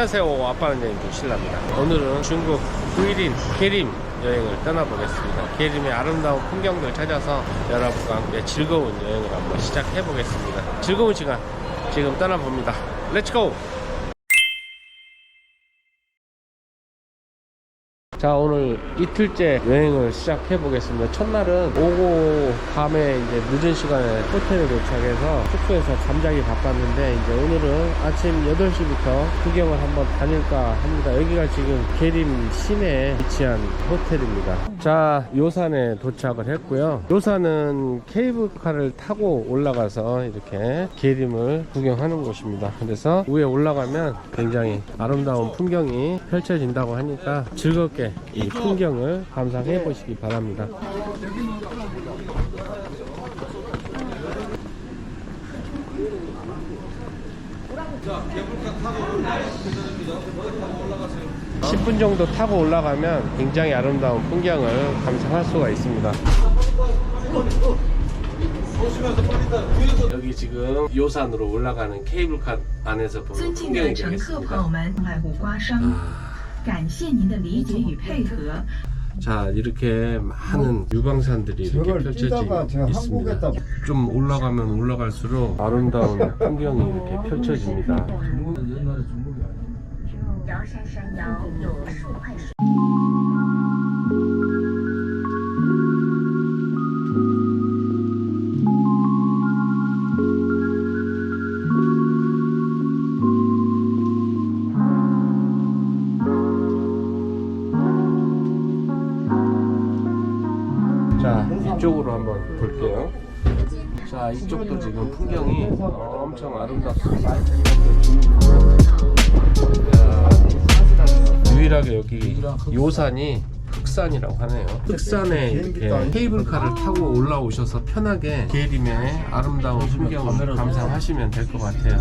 안녕하세요 아빠는 여행 신라입니다. 오늘은 중국 구이린 계림 여행을 떠나보겠습니다. 계림의 아름다운 풍경들 찾아서 여러분과 함께 즐거운 여행을 한번 시작해 보겠습니다. 즐거운 시간 지금 떠나봅니다. 렛츠고 자 오늘 이틀째 여행을 시작해 보겠습니다. 첫날은 오고 밤에 이제 늦은 시간에 호텔에 도착해서 숙소에서 잠자기 바빴는데 이제 오늘은 아침 8시부터 구경을 한번 다닐까 합니다. 여기가 지금 계림 시내에 위치한 호텔입니다. 자 요산에 도착을 했고요. 요산은 케이블카를 타고 올라가서 이렇게 계림을 구경하는 곳입니다. 그래서 위에 올라가면 굉장히 아름다운 풍경이 펼쳐진다고 하니까 즐겁게 이 풍경을 감상해 네. 보시기 바랍니다. 10분 정도 타고 올라가면 굉장히 아름다운 풍경을 감상할 수가 있습니다. 여기 지금 요산으로 올라가는 케이블카 안에서 보는 풍경이 되겠습니다. 们，来无刮伤，感谢您的理解与配合。 자 이렇게 많은 유방산들이 이렇게 저걸 펼쳐져 뛰다가 제가 있습니다. 한국에다 좀 올라가면 올라갈수록 아름다운 풍경이 이렇게 펼쳐집니다. 瑶山山腰有数块水。 요산이 흑산이라고 하네요. 흑산에 이렇게 케이블카를 타고 올라오셔서 편하게 계림의 아름다운 풍경을 감상하시면 될 것 같아요.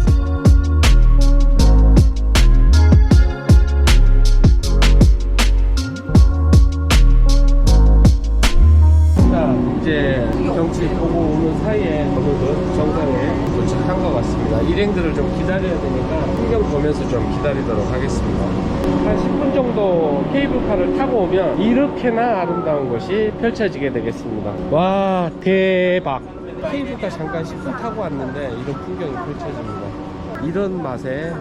자, 이제 경치 보고 오는 사이에 어느덧 정상에 도착 한 것 같습니다. 일행들을 좀 기다려야 되니까 풍경 보면서 좀 기다리도록 하겠습니다. 한 10분 정도 케이블카를 타고 오면 이렇게나 아름다운 곳이 펼쳐지게 되겠습니다. 와, 대박! 케이블카 잠깐 10분 타고 왔는데 이런 풍경이 펼쳐집니다. 이런 맛에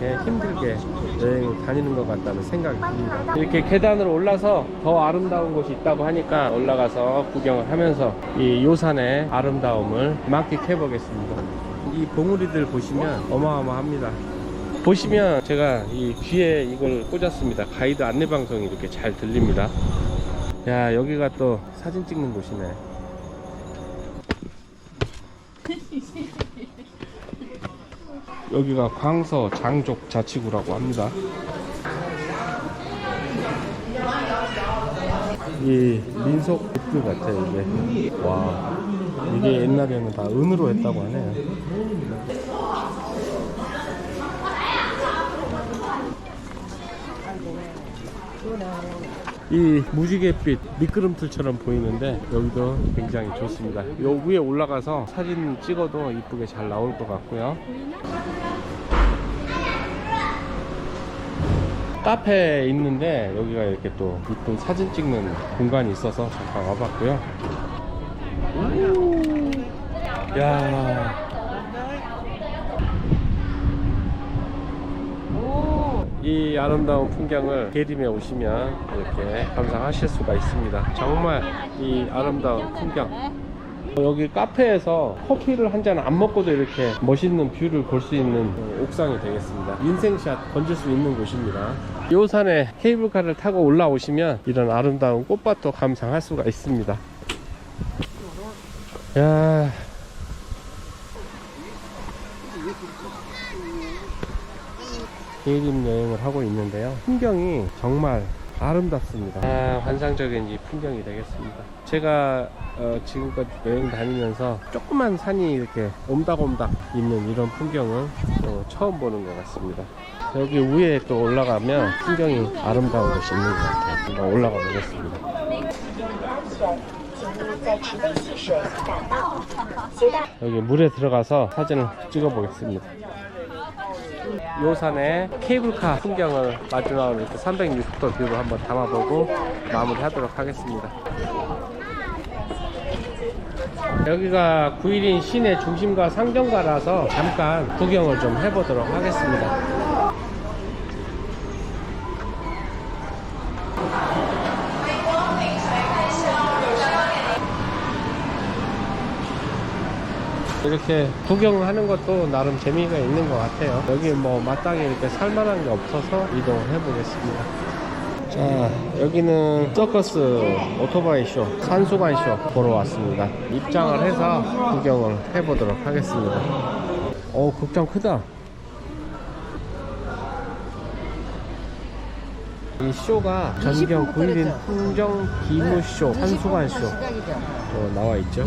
이렇게 힘들게 여행을 다니는 것 같다는 생각이 듭니다. 이렇게 계단으로 올라서 더 아름다운 곳이 있다고 하니까 올라가서 구경을 하면서 이 요산의 아름다움을 만끽해 보겠습니다. 이 봉우리들 보시면 어마어마합니다. 보시면 제가 이 귀에 이걸 꽂았습니다. 가이드 안내 방송이 이렇게 잘 들립니다. 야, 여기가 또 사진 찍는 곳이네. 여기가 광서 장족 자치구라고 합니다. 이 민속 굿들 같아요 이게. 와 이게 옛날에는 다 은으로 했다고 하네요. 이 무지갯빛 미끄럼틀처럼 보이는데 여기도 굉장히 좋습니다. 요 위에 올라가서 사진 찍어도 이쁘게 잘 나올 것 같고요. 카페에 있는데 여기가 이렇게 또 이쁜 사진 찍는 공간이 있어서 잠깐 와봤고요. 오, 야. 이 아름다운 풍경을 계림에 오시면 이렇게 감상하실 수가 있습니다. 정말 이 아름다운 풍경. 여기 카페에서 커피를 한 잔 안 먹고도 이렇게 멋있는 뷰를 볼 수 있는 옥상이 되겠습니다. 인생샷 건질 수 있는 곳입니다. 요산에 케이블카를 타고 올라오시면 이런 아름다운 꽃밭도 감상할 수가 있습니다. 야. 계림 여행을 하고 있는데요. 풍경이 정말 아름답습니다. 아, 환상적인 이 풍경이 되겠습니다. 제가 어, 지금까지 여행 다니면서 조그만 산이 이렇게 옴닥옴닥 있는 이런 풍경은 또 처음 보는 것 같습니다. 여기 위에 또 올라가면 풍경이 아름다운 곳이 있는 것 같아요. 한번 올라가 보겠습니다. 여기 물에 들어가서 사진을 찍어 보겠습니다. 요산의 케이블카 풍경을 마지막으로 이렇게 360도 뷰로 한번 담아보고 마무리하도록 하겠습니다. 여기가 구일인 시내 중심가 상점가라서 잠깐 구경을 좀 해보도록 하겠습니다. 이렇게 구경하는 것도 나름 재미가 있는 것 같아요. 여기 뭐 마땅히 이렇게 살만한 게 없어서 이동을 해보겠습니다. 자, 여기는 서커스 오토바이 쇼, 산수관 쇼 보러 왔습니다. 입장을 해서 구경을 해보도록 하겠습니다. 오, 극장 크다. 이 쇼가 전경 군인 풍정 기무쇼 한수관쇼. 어, 나와 있죠.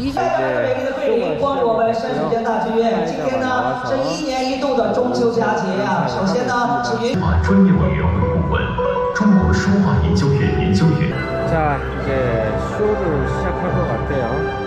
이제 쇼를 시작할 것 같아요.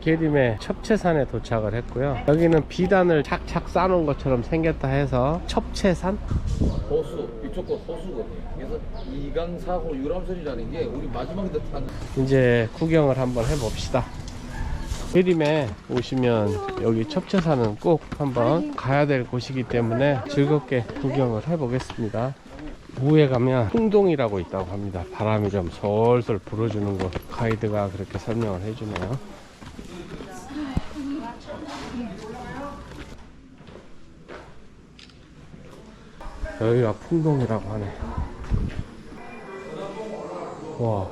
게림의 첩채산에 도착을 했고요. 여기는 비단을 착착 쌓아놓은 것처럼 생겼다 해서 첩채산? 호수 이쪽 거 호수거든요. 그래서 이강 사호 유람선이라는 게 우리 마지막에 탄 이제 구경을 한번 해봅시다. 게림에 오시면 여기 첩채산은 꼭 한번 가야 될 곳이기 때문에 즐겁게 구경을 해보겠습니다. 우에 가면 풍동이라고 있다고 합니다. 바람이 좀 솔솔 불어주는 곳 가이드가 그렇게 설명을 해주네요. 여기가 풍동이라고 하네. 와.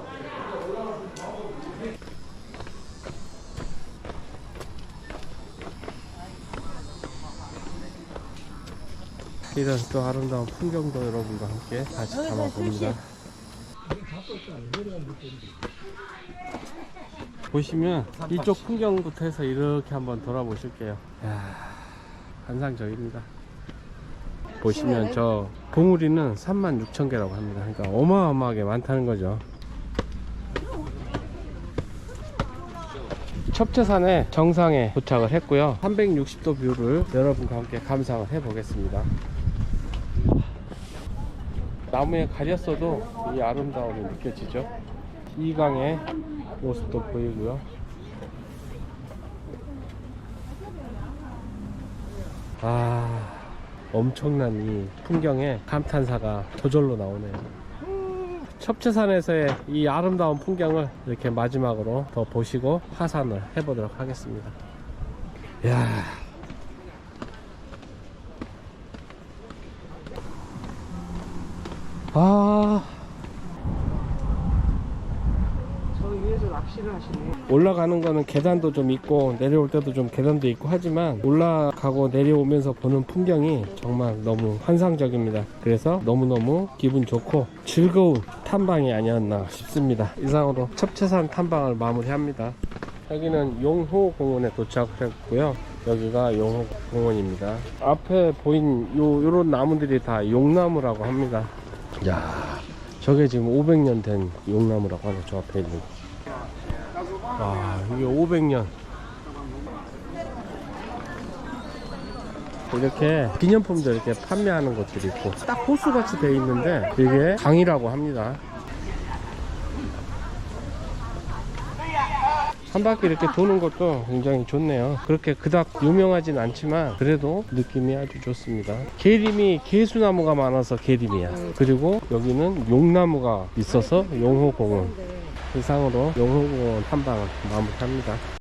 이런 또 아름다운 풍경도 여러분과 함께 같이 담아봅니다. 보시면 이쪽 풍경부터 해서 이렇게 한번 돌아보실게요. 이야, 환상적입니다. 보시면 저 봉우리는 36,000개라고 합니다. 그러니까 어마어마하게 많다는 거죠. 첩채산의 정상에 도착을 했고요. 360도 뷰를 여러분과 함께 감상을 해보겠습니다. 나무에 가렸어도 이 아름다움이 느껴지죠. 이강의 모습도 보이고요. 아, 엄청난 이 풍경에 감탄사가 저절로 나오네요. 첩채산에서의 이 아름다운 풍경을 이렇게 마지막으로 더 보시고 하산을 해보도록 하겠습니다. 야 아, 올라가는 거는 계단도 좀 있고 내려올 때도 좀 계단도 있고 하지만 올라가고 내려오면서 보는 풍경이 정말 너무 환상적입니다. 그래서 너무너무 기분 좋고 즐거운 탐방이 아니었나 싶습니다. 이상으로 첩채산 탐방을 마무리합니다. 여기는 용호공원에 도착했고요. 여기가 용호공원입니다. 앞에 보인 요, 요런 나무들이 다 용나무라고 합니다. 야 저게 지금 500년 된 용나무라고 하네, 저 앞에 있는. 와, 이게 500년. 이렇게 기념품도 이렇게 판매하는 것들이 있고 딱 호수같이 되어 있는데 이게 강이라고 합니다. 한 바퀴 이렇게 도는 것도 굉장히 좋네요. 그렇게 그닥 유명하진 않지만 그래도 느낌이 아주 좋습니다. 계림이 개수나무가 많아서 계림이야. 그리고 여기는 용나무가 있어서 용호공원. 이상으로 용호공원 탐방을 마무리합니다.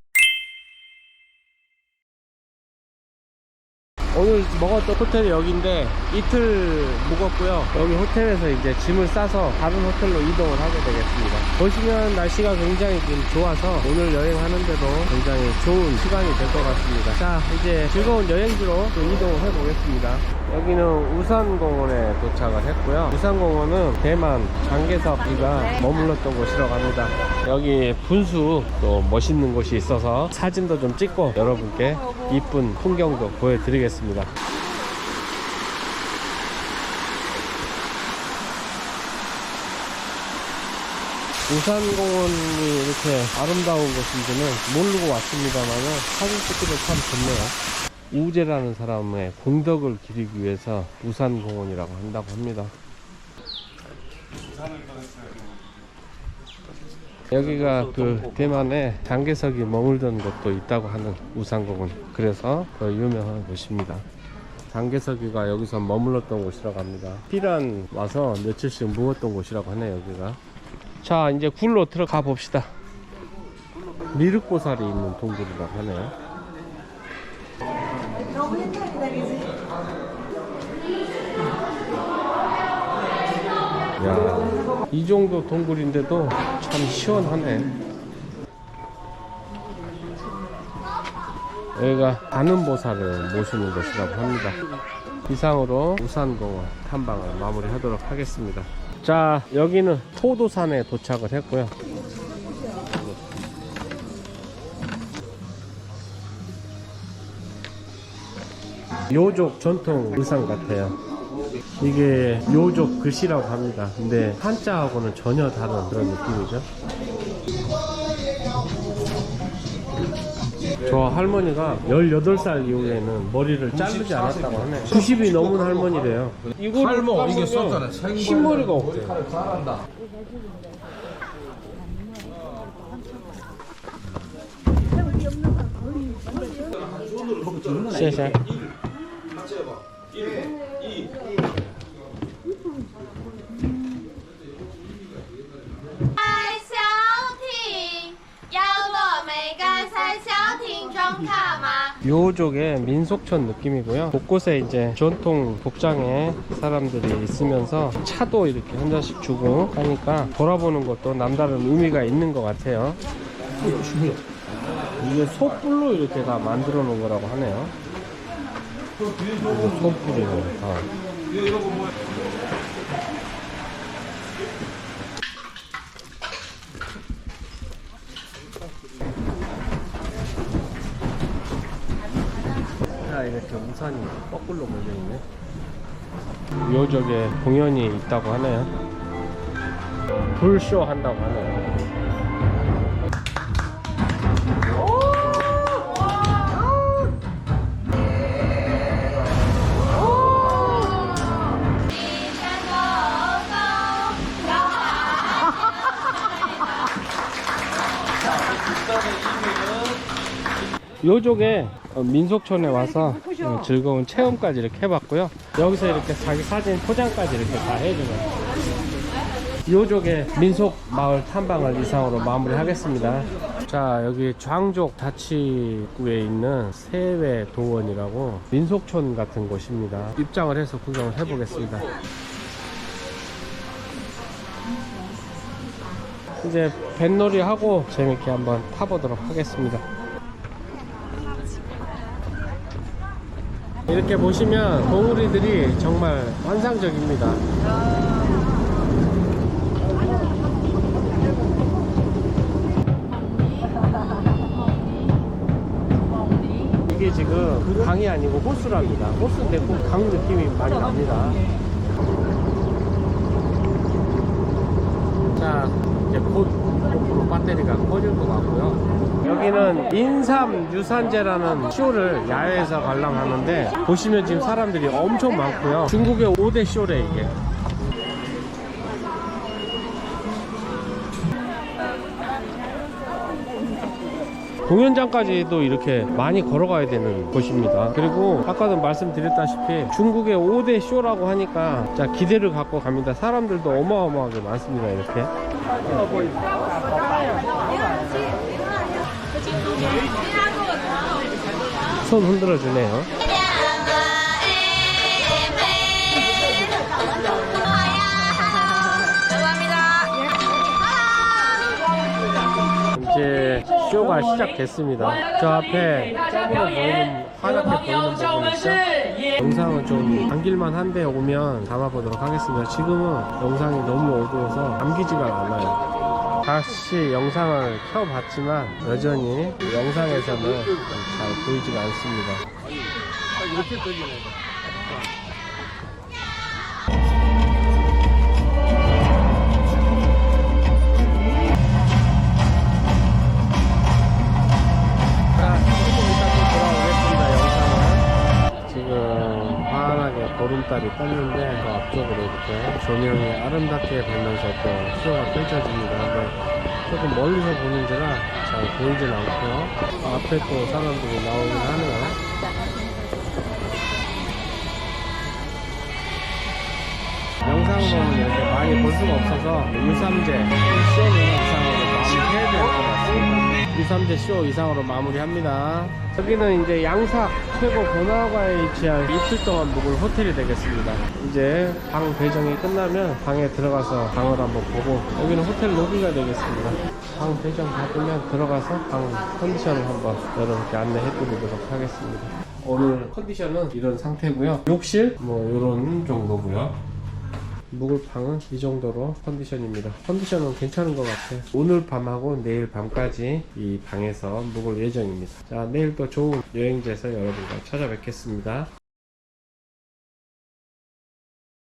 오늘 먹었던 호텔이 여기인데 이틀 묵었고요. 여기 호텔에서 이제 짐을 싸서 다른 호텔로 이동을 하게 되겠습니다. 보시면 날씨가 굉장히 지금 좋아서 오늘 여행하는데도 굉장히 좋은 시간이 될 것 같습니다. 자, 이제 즐거운 여행지로 또 이동을 해 보겠습니다. 여기는 우산공원에 도착을 했고요. 우산공원은 대만 장개석이가 머물렀던 곳이라고 합니다. 여기 분수 또 멋있는 곳이 있어서 사진도 좀 찍고 여러분께 이쁜 풍경도 보여드리겠습니다. 우산공원이 이렇게 아름다운 곳인지는 모르고 왔습니다만 사진 찍기도 참 좋네요. 우재라는 사람의 공덕을 기리기 위해서 우산공원이라고 한다고 합니다. 여기가 그 대만에 장개석이 머물던 곳도 있다고 하는 우산공원. 그래서 더 유명한 곳입니다. 장개석이가 여기서 머물렀던 곳이라고 합니다. 피란 와서 며칠씩 묵었던 곳이라고 하네요 여기가. 자 이제 굴로 들어가 봅시다. 미륵보살이 있는 동굴이라고 하네요. 야, 이 정도 동굴인데도 참 시원하네. 여기가 가는보살을 모시는 곳이라고 합니다. 이상으로 우산공원 탐방을 마무리하도록 하겠습니다. 자, 여기는 토도산에 도착을 했고요. 요족 전통 의상 같아요. 이게 요족 글씨라고 합니다. 근데 한자하고는 전혀 다른 그런 느낌이죠. 저 할머니가 18살 이후에는 머리를 자르지 않았다고 하네. 90이 넘은 할머니래요. 이거 탈모 이게 썼잖아. 흰머리가 없대요. 잘한 다. 쉐쉐. 요족의 민속촌 느낌이고요. 곳곳에 이제 전통 복장의 사람들이 있으면서 차도 이렇게 한 잔씩 주고 하니까 돌아보는 것도 남다른 의미가 있는 것 같아요. 이게 소뿔로 이렇게 다 만들어 놓은 거라고 하네요. 소뿔이네. 다. 우산이 거꾸로 걸려 있네. 요적에 공연이 있다고 하네요. 불쇼 한다고 하네요. 요족에 어, 민속촌에 와서 어, 즐거운 체험까지 이렇게 해봤고요. 여기서 이렇게 자기 사진 포장까지 이렇게 다 해주는 요족의 민속 마을 탐방을 이상으로 마무리 하겠습니다. 자 여기 장족 자치구에 있는 세외 도원이라고 민속촌 같은 곳입니다. 입장을 해서 구경을 해보겠습니다. 이제 뱃놀이 하고 재밌게 한번 타보도록 하겠습니다. 이렇게 보시면 봉우리들이 정말 환상적입니다. 이게 지금 강이 아니고 호수랍니다. 호수인데 꼭강 느낌이 많이 납니다. 자, 이제 곧 고프로 배터리가 꺼질 것 같고요. 여기는 인삼 유산제라는 쇼를 야외에서 관람하는데 보시면 지금 사람들이 엄청 많고요. 중국의 5대 쇼래 이게. 공연장까지도 이렇게 많이 걸어가야 되는 곳입니다. 그리고 아까도 말씀드렸다시피 중국의 5대 쇼라고 하니까 자 기대를 갖고 갑니다. 사람들도 어마어마하게 많습니다. 이렇게. 손 흔들어 주네요. 이제 쇼가 시작됐습니다. 저 앞에 보이는 하얗게 보이는 부분 있죠? 영상은 좀 담길만 한데 오면 담아보도록 하겠습니다. 지금은 영상이 너무 어두워서 담기지가 않아요. 다시 영상을 켜봤지만 여전히 영상에서는 잘 보이지가 않습니다. 이렇게 영상은. 지금 환하게 보름달이 떴는데 그 앞쪽으로 이렇게 조명이 아름답게 되면서 또 쇼가 펼쳐집니다. 근데 조금 멀리서 보는지라 잘 보이진 않고요. 앞에 또 사람들이 나오긴 하네요. 영상으로는 이렇게 많이 볼 수가 없어서 쇼는 이상으로 마무리 해야 될 것 같습니다. 유삼제 쇼 이상으로 마무리합니다. 여기는 이제 양삭 최고 번화가에 위치한 이틀 동안 묵을 호텔이 되겠습니다. 이제 방 배정이 끝나면 방에 들어가서 방을 한번 보고 여기는 호텔 로비가 되겠습니다. 방 배정 받으면 들어가서 방 컨디션을 한번 여러분께 안내해 드리도록 하겠습니다. 오늘 컨디션은 이런 상태고요. 욕실 뭐 이런 정도고요. 묵을 방은 이 정도로 컨디션입니다. 컨디션은 괜찮은 것 같아요. 오늘 밤하고 내일 밤까지 이 방에서 묵을 예정입니다. 자, 내일 또 좋은 여행지에서 여러분과 찾아뵙겠습니다.